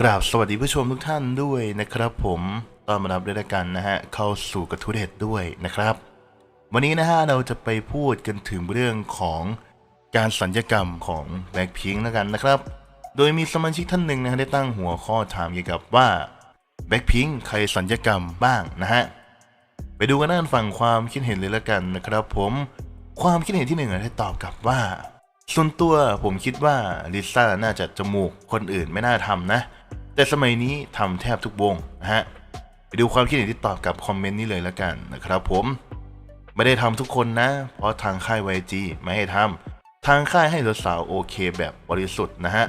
กราบสวัสดีผู้ชมทุกท่านด้วยนะครับผมต้อนรับด้วยกันนะฮะเข้าสู่กระทู้เด็ดด้วยนะครับ วันนี้นะฮะเราจะไปพูดกันถึงเรื่องของการสัญญกรรมของแบ็คพิงค์แล้วกันนะครับ โดยมีสมาชิกท่านหนึ่งนะฮะได้ตั้งหัวข้อถามเกี่ยวกับว่าแบ็คพิงค์ใครสัญญกรรมบ้างนะฮะไปดูกันด้านฝั่งความคิดเห็นเลยละกันนะครับผมความคิดเห็นที่หนึ่งได้ตอบกลับว่า ส่วนตัวผมคิดว่าลิซ่าน่าจะจมูกคนอื่นไม่น่าทำนะ แต่สมัยนี้ทำแทบทุกวงนะฮะไปดูความคิดเห็นที่ตอบกับคอมเมนต์นี้เลยละกันนะครับผมไม่ได้ทำทุกคนนะ เพราะทางค่าย YG ไม่ให้ทำทางค่ายให้สาวโอเคแบบบริสุทธิ์นะฮะ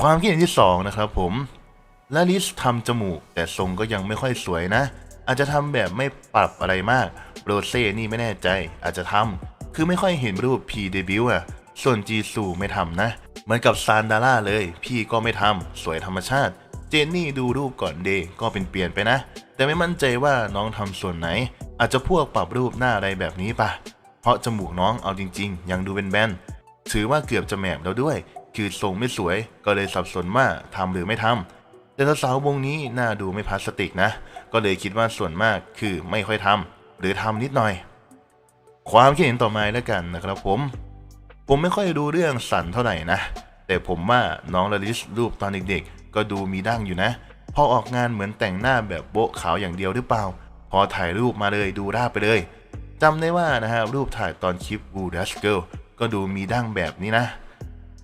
ความคิดเห็นที่สองนะครับผมและลิสทำจมูก แต่ทรงก็ยังไม่ค่อยสวยนะ อาจจะทำแบบไม่ปรับอะไรมากโรเซ่นี่ไม่แน่ใจ อาจจะทำคือไม่ค่อยเห็นรูปพีเดบิวอะส่วนจีซูไม่ทำนะ เหมือนกับซานดาร่าเลย พี่ก็ไม่ทำสวยธรรมชาติ จนนี่ดูรูปก่อนเดย์ก็เป็นเปลี่ยนไปนะ แต่ไม่มั่นใจว่าน้องทำส่วนไหน อาจจะพวกปรับรูปหน้าอะไรแบบนี้ปะเพราะจมูกน้องเอาจริง ๆ ยังดูเป็นแบนถือว่าเกือบจะแหมบแล้วด้วย คือทรงไม่สวยก็เลยสับสนว่าทำหรือไม่ทำแต่สาววงนี้หน่าดูไม่พลาสติกนะ ก็เลยคิดว่าส่วนมากคือไม่ค่อยทำหรือทำนิดหน่อย ความคิดเห็นต่อมาแล้วกันนะครับผม ผมไม่ค่อยดูเรื่องสันเท่าไหร่นะแต่ผมว่าน้องลลิสรูปตอนเด็กๆ ก็ดูมีดั้งอยู่นะ พอออกงานเหมือนแต่งหน้าแบบโบ๊ะขาวอย่างเดียวหรือเปล่า พอถ่ายรูปมาเลยดูราบไปเลยจำได้ว่านะฮะรูปถ่ายตอนคลิปบูดัสเกิลก็ดูมีดั้งแบบนี้นะ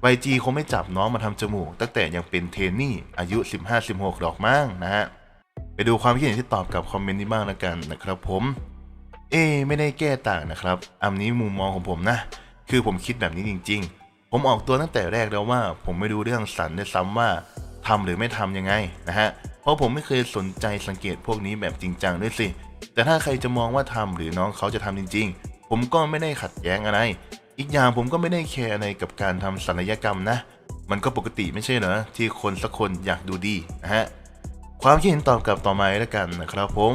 ไวจีคงไม่จับน้องมาทำจมูก ตั้งแต่ยังเป็นเทนนี่อายุ 15-16หรอกมั้งนะฮะ ไปดูความคิดเห็นที่ตอบกับคอมเมนต์นี้บ้างละกันนะครับผม เอ ไม่ได้แก้ต่างนะครับ อันนี้มุมมองของผมนะ คือผมคิดแบบนี้จริง ๆ ผมออกตัวตั้งแต่แรกแล้วว่า ผมไม่ดูเรื่องสันด้วยซ้ำว่า ทำหรือไม่ทำยังไงนะฮะ เพราะผมไม่เคยสนใจสังเกตพวกนี้แบบจริงจังด้วยสิ แต่ถ้าใครจะมองว่าทำหรือน้องเขาจะทำจริง ๆ ผมก็ไม่ได้ขัดแย้งอะไร อีกอย่างผมก็ไม่ได้แคร์อะไรกับการทำศัลยกรรมนะ มันก็ปกติไม่ใช่เหรอที่คนสักคนอยากดูดีนะฮะ ความคิดเห็นตอบกลับต่อมาแล้วกันนะครับผม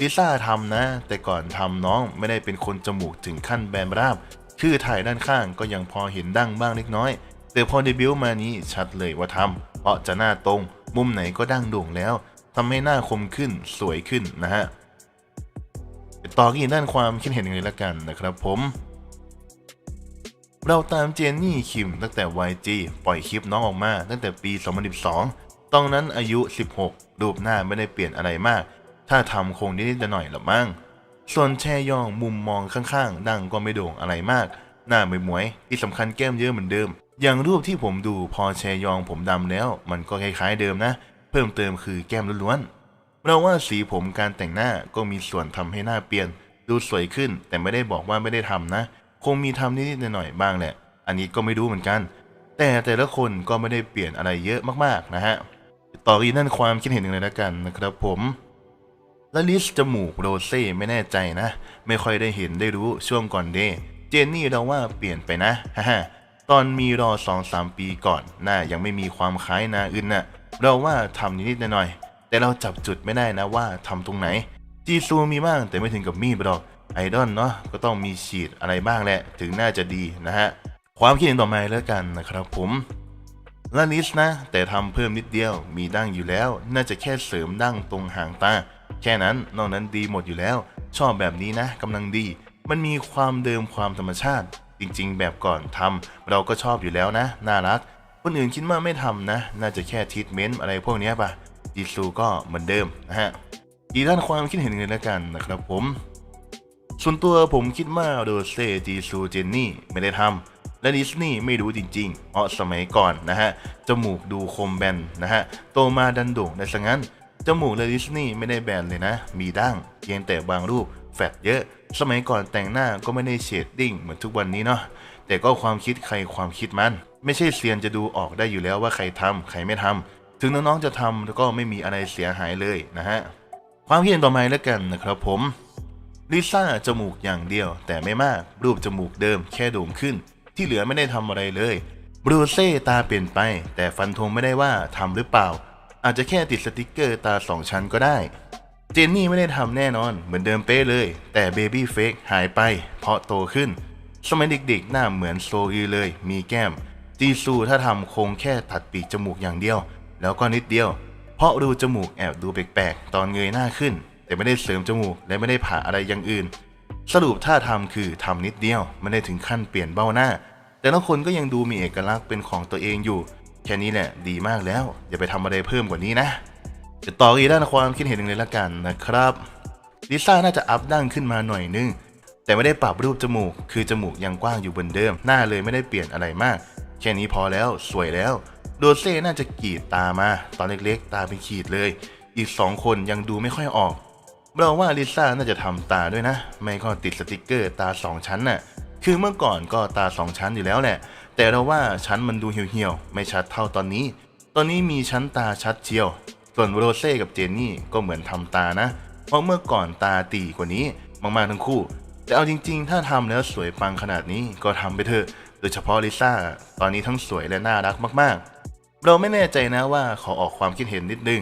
ลิซ่าทำนะ แต่ก่อนทำน้องไม่ได้เป็นคนจมูกถึงขั้นแบนราบ คือถ่ายด้านข้างก็ยังพอเห็นดั้งบ้างเล็กน้อย แต่พอเดบิวต์มานี้ชัดเลยว่าทำ เพราะจะหน้าตรง มุมไหนก็ดั้งโด่งแล้วทำให้หน้าคมขึ้นสวยขึ้นนะฮะต่อกันอีกด้านความคิดเห็นเลยละกันนะครับผม เราตามเจนนี่คิมตั้งแต่ YG ปล่อยคลิปน้องออกมาตั้งแต่ปี 2012 ตอนนั้นอายุ 16 รูปหน้าไม่ได้เปลี่ยนอะไรมาก ถ้าทำคงนิดๆหน่อยละมั้ง ส่วนแชยองมุมมองข้างๆ ดังก็ไม่โด่งอะไรมาก หน้าไม่หมวยๆที่สำคัญแก้มเยอะเหมือนเดิม อย่างรูปที่ผมดูพอแชยองผมดำแล้ว มันก็คล้ายๆเดิมนะ เพิ่มเติมคือแก้มล้วนๆเราว่าสีผมการแต่งหน้าก็มีส่วนทำให้หน้าเปลี่ยน ดูสวยขึ้นแต่ไม่ได้บอกว่าไม่ได้ทำนะ คงมีทำนิดๆหน่อยๆบ้างแหละ อันนี้ก็ไม่รู้เหมือนกัน แต่แต่ละคนก็ไม่ได้เปลี่ยนอะไรเยอะมากๆนะฮะต่ออีนั่นความคิดเห็นหนึ่งเลยละกันนะครับผมและลิสจมูกโรเซ่ไม่แน่ใจนะ ไม่ค่อยได้เห็นได้รู้ช่วงก่อนเดเจนนี่เราว่าเปลี่ยนไปนะฮ่า ตอนมีรอสองสามปีก่อนหน้ายังไม่มีความคล้ายนาอื่นน่ะเราว่าทำนิดๆหน่อยๆแต่เราจับจุดไม่ได้นะว่าทำตรงไหน จีซูมีบ้างแต่ไม่ถึงกับมีดหรอกไอดอลเนาะก็ต้องมีฉีดอะไรบ้างแหละ ถึงน่าจะดีนะฮะ ความคิดเห็นต่อมาแล้วกันนะครับผมลานิสนะ แต่ทำเพิ่มนิดเดียวมีดั้งอยู่แล้ว น่าจะแค่เสริมดั้งตรงหางตา แค่นั้นนอกนั้นดีหมดอยู่แล้ว ชอบแบบนี้นะกำลังดี มันมีความเดิมความธรรมชาติ จริงๆ แบบก่อนทำเราก็ชอบอยู่แล้วนะ น่ารัก คนอื่นคิดว่าไม่ทำนะ น่าจะแค่ทิทเมนต์อะไรพวกนี้ปะจีซูก็เหมือนเดิมนะฮะอีด้านความคิดเห็นกันแล้วกันนะครับผม ส่วนตัวผมคิดว่าโรเซจีซูเจนนี่ไม่ได้ทำและดิสนีย์ไม่รู้จริงๆ เพราะสมัยก่อนนะฮะ จมูกดูคมแบนนะฮะ โตมาดันโด่งได้ซะงั้น จมูกและดิสนีย์ไม่ได้แบนเลยนะ มีดั้งเพียงแต่บางรูป แฟดเยอะ สมัยก่อนแต่งหน้าก็ไม่ได้เชดดิ้งเหมือนทุกวันนี้เนาะแต่ก็ความคิดใครความคิดมัน ไม่ใช่เซียนจะดูออกได้อยู่แล้วว่าใครทำใครไม่ทำถึงน้องๆจะทำแล้วก็ไม่มีอะไรเสียหายเลยนะฮะความคิดเห็นต่อมาแล้วกันนะครับผมลิซ่าจมูกอย่างเดียว แต่ไม่มากรูปจมูกเดิมแค่โด่งขึ้น ที่เหลือไม่ได้ทำอะไรเลยบรูเซ่ตาเปลี่ยนไป แต่ฟันธงไม่ได้ว่าทำหรือเปล่า อาจจะแค่ติดสติกเกอร์ตาสองชั้นก็ได้ เจนนี่ไม่ได้ทำแน่นอนเหมือนเดิมเป๊ะเลย แต่เบบี้เฟกหายไป เพราะโตขึ้น สมัยเด็กๆ หน้าเหมือนโซอีเลย มีแก้ม จีซูถ้าทำคงแค่ตัดปีกจมูกอย่างเดียว แล้วก็นิดเดียว เพราะรูจมูกแอบดูแปลกๆ ตอนเงยหน้าขึ้น แต่ไม่ได้เสริมจมูกและไม่ได้ผ่าอะไรอย่างอื่น สรุปถ้าทำคือทำนิดเดียวไม่ได้ถึงขั้นเปลี่ยนเบ้าหน้า แต่ละคนก็ยังดูมีเอกลักษณ์เป็นของตัวเองอยู่ แค่นี้แหละดีมากแล้ว อย่าไปทำอะไรเพิ่มกว่านี้นะ จะต่ออีด้านความคิดเห็นหนึ่งเลยละกันนะครับลิซ่าน่าจะอัพดั้งขึ้นมาหน่อยนึง แต่ไม่ได้ปรับรูปจมูก คือจมูกยังกว้างอยู่เหมือนเดิม หน้าเลยไม่ได้เปลี่ยนอะไรมาก แค่นี้พอแล้วสวยแล้ว โดเซ่น่าจะกรีดตามา ตอนเล็กๆ ตาเป็นขีดเลย อีกสองคนยังดูไม่ค่อยออกเราว่าลิซ่าน่าจะทำตาด้วยนะ ไม่ก็ติดสติกเกอร์ตาสองชั้นน่ะ คือเมื่อก่อนก็ตาสองชั้นอยู่แล้วแหละ แต่เราว่าชั้นมันดูเหี่ยวๆ ไม่ชัดเท่าตอนนี้ ตอนนี้มีชั้นตาชัดเจียว ส่วนโรเซ่กับเจนนี่ก็เหมือนทำตานะ เพราะเมื่อก่อนตาตีกว่านี้มากๆทั้งคู่ แต่เอาจริง ๆ ถ้าทำแล้วสวยปังขนาดนี้ก็ทำไปเถอะ โดยเฉพาะลิซ่าตอนนี้ทั้งสวยและน่ารักมากๆ เราไม่แน่ใจนะว่าขอออกความคิดเห็นนิดนึง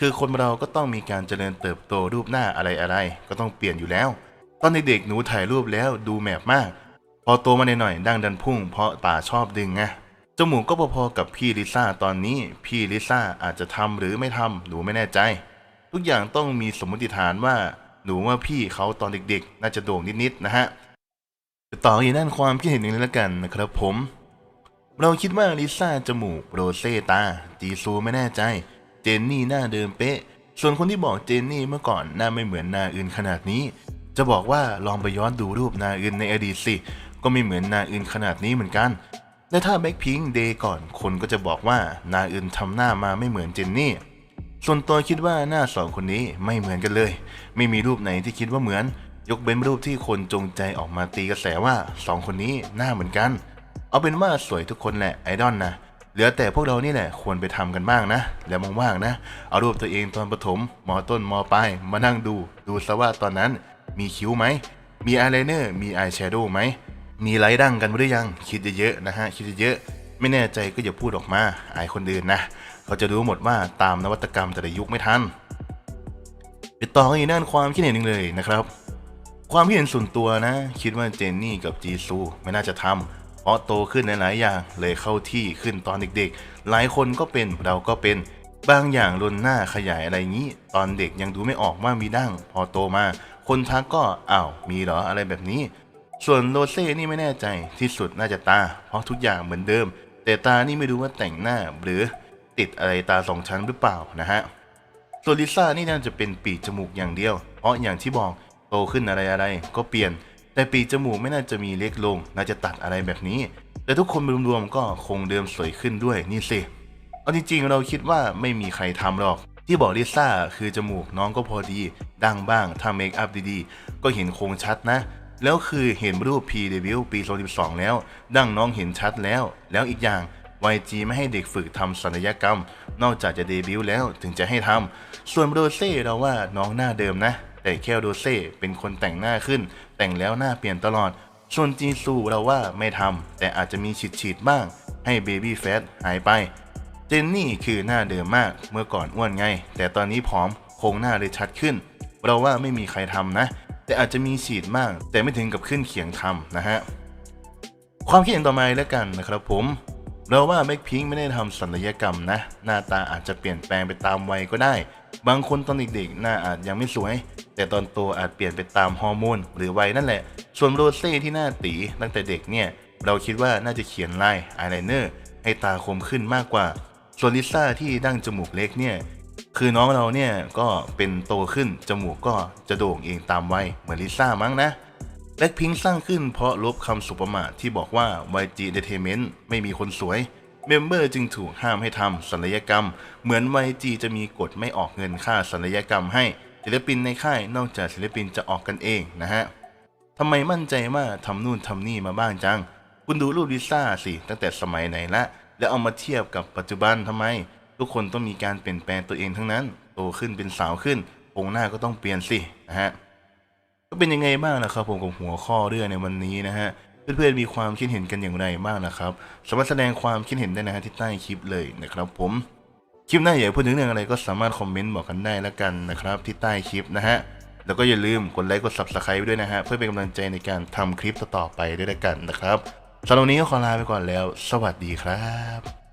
คือคนเราก็ต้องมีการเจริญเติบโตรูปหน้าอะไรๆก็ต้องเปลี่ยนอยู่แล้ว ตอนเด็กๆหนูถ่ายรูปแล้วดูแมบมาก พอโตมาหน่อยๆดังดันพุ่งเพราะป่าชอบดึงไง จมูกก็พอๆกับพี่ลิซ่าตอนนี้ พี่ลิซ่าอาจจะทำหรือไม่ทำหนูไม่แน่ใจ ทุกอย่างต้องมีสมมติฐานว่า หนูว่าพี่เขาตอนเด็กๆ น่าจะโด่งนิดๆนะฮะต่ออีกด้านความคิดเห็นหนึ่งเลยละกันนะครับผม เราคิดว่าลิซ่าจมูกโรเซตาจีซูไม่แน่ใจ เจนนี่หน้าเดิมเป๊ะ ส่วนคนที่บอกเจนนี่เมื่อก่อนหน้าไม่เหมือนนาอื่นขนาดนี้ จะบอกว่าลองไปย้อนดูรูปนาอื่นในอดีตสิก็ไม่เหมือนนาอื่นขนาดนี้เหมือนกัน และถ้าแบ็คพิงเดย์ก่อนคนก็จะบอกว่านาอื่นทำหน้ามาไม่เหมือนเจนนี่ ส่วนตัวคิดว่าหน้าสองคนนี้ไม่เหมือนกันเลย ไม่มีรูปไหนที่คิดว่าเหมือน ยกเว้นรูปที่คนจงใจออกมาตีกระแสว่าสองคนนี้หน้าเหมือนกัน เอาเป็นว่าสวยทุกคนแหละไอดอลนะเหลือแต่พวกเรานี่แหละควรไปทำกันบ้างนะ แล้วว่างๆนะ เอารูปตัวเองตอนประถมมอต้นมอปลายมานั่งดู ดูซะว่าตอนนั้น มีคิ้วไหมมีอายไลเนอร์มีอายแชโดว์ไหม มีไลท์ดั้งกันหรือยัง คิดเยอะๆนะฮะ คิดเยอะๆไม่แน่ใจก็อย่าพูดออกมา อายคนอื่นนะเขาจะรู้หมดว่าตามนวัตกรรมแต่ละยุคไม่ทันไปต่อกันอีกด้านความคิดเห็นหนึ่งเลยนะครับ ความคิดเห็นส่วนตัวนะ คิดว่าเจนนี่กับจีซูไม่น่าจะทำเพราะโตขึ้นหลายๆอย่างเลยเข้าที่ขึ้นตอนเด็กๆ หลายคนก็เป็นเราก็เป็นบางอย่างลนหน้าขยายอะไรงี้ ตอนเด็กยังดูไม่ออกว่ามีดั้งพอโตมา คนทักก็อ้าวมีเหรออะไรแบบนี้ ส่วนโรเซ่นี่ไม่แน่ใจที่สุดน่าจะตา เพราะทุกอย่างเหมือนเดิม แต่ตานี่ไม่รู้ว่าแต่งหน้าหรือติดอะไรตาสองชั้นหรือเปล่านะฮะส่วนลิซ่านี่น่าจะเป็นปีกจมูกอย่างเดียว เพราะอย่างที่บอกโตขึ้นอะไรอะไรก็เปลี่ยน แต่ปีกจมูกไม่น่าจะมีเล็กลง น่าจะตัดอะไรแบบนี้ แต่ทุกคนรวมๆก็คงเดิมสวยขึ้นด้วยนี่สิเอาจริงๆเราคิดว่าไม่มีใครทำหรอกที่บอกลิซ่าคือจมูกน้องก็พอดี ดังบ้างถ้าเมคอัพดีๆ ก็เห็นโครงชัดนะ แล้วคือเห็นรูป P เดบิวต์ปี2012 แล้ว ดังน้องเห็นชัดแล้ว แล้วอีกอย่าง YG ไม่ให้เด็กฝึกทำศัลยกรรม นอกจากจะเดบิวต์แล้วถึงจะให้ทำ ส่วนโรเซ่เราว่าน้องหน้าเดิมนะ แต่แค่โรเซ่เป็นคนแต่งหน้าขึ้น แต่งแล้วหน้าเปลี่ยนตลอด ส่วนจีซูเราว่าไม่ทำ แต่อาจจะมีฉีดฉีดบ้าง ให้เบบี้แฟตหายไป เจนนี่คือหน้าเดิมมาก เมื่อก่อนอ้วนไง แต่ตอนนี้ผอมโครงหน้าเลยชัดขึ้น เราว่าไม่มีใครทำนะ แต่อาจจะมีฉีดมาก แต่ไม่ถึงกับขึ้นเขียงทำนะฮะ ความคิดเห็นต่อมาแล้วกันนะครับผม เราว่าแบ็คพิงไม่ได้ทำศัลยกรรมนะ หน้าตาอาจจะเปลี่ยนแปลงไปตามวัยก็ได้ บางคนตอนเด็กๆหน้าอาจยังไม่สวย แต่ตอนโตอาจเปลี่ยนไปตามฮอร์โมนหรือวัยนั่นแหละ ส่วนโรเซ่ที่หน้าตีตั้งแต่เด็กเนี่ย เราคิดว่าน่าจะเขียนลายอายไลเนอร์ให้ตาคมขึ้นมากกว่าส่วนลิซ่าที่ดั้งจมูกเล็กเนี่ย คือน้องเราเนี่ยก็เป็นโตขึ้น จมูกก็จะโด่งเองตามวัยเหมือนลิซ่ามั้งนะแบล็คพิงสร้างขึ้นเพราะลบคำสุประมาทที่บอกว่า YG Entertainment ไม่มีคนสวย เมมเบอร์จึงถูกห้ามให้ทำศัลยกรรม เหมือน YG จะมีกฎไม่ออกเงินค่าศัลยกรรมให้ศิลปินในค่ายนอกจากศิลปินจะออกกันเองนะฮะทำไมมั่นใจว่าทำนู่นทำนี่มาบ้างจัง คุณดูรูปลิซ่าสิตั้งแต่สมัยไหนละ แล้วเอามาเทียบกับปัจจุบันทำไม ทุกคนต้องมีการเปลี่ยนแปลงตัวเองทั้งนั้น โตขึ้นเป็นสาวขึ้น องค์หน้าก็ต้องเปลี่ยนสินะฮะก็เป็นยังไงบ้างนะครับ ผมกับหัวข้อเรื่องในวันนี้นะฮะเพื่อนๆมีความคิดเห็นกันอย่างไรบ้างนะครับสามารถแสดงความคิดเห็นได้นะฮะที่ใต้คลิปเลยนะครับผมคลิปหน้าอยากพูดถึงเรื่องอะไรก็สามารถคอมเมนต์บอกกันได้แล้วกันนะครับที่ใต้คลิปนะฮะแล้วก็อย่าลืมกดไลค์กด subscribe ไว้ด้วยนะฮะเพื่อเป็นกำลังใจในการทำคลิปต่อไปด้วยกันนะครับสำหรับวันนี้ก็ขอลาไปก่อนแล้ว สวัสดีครับ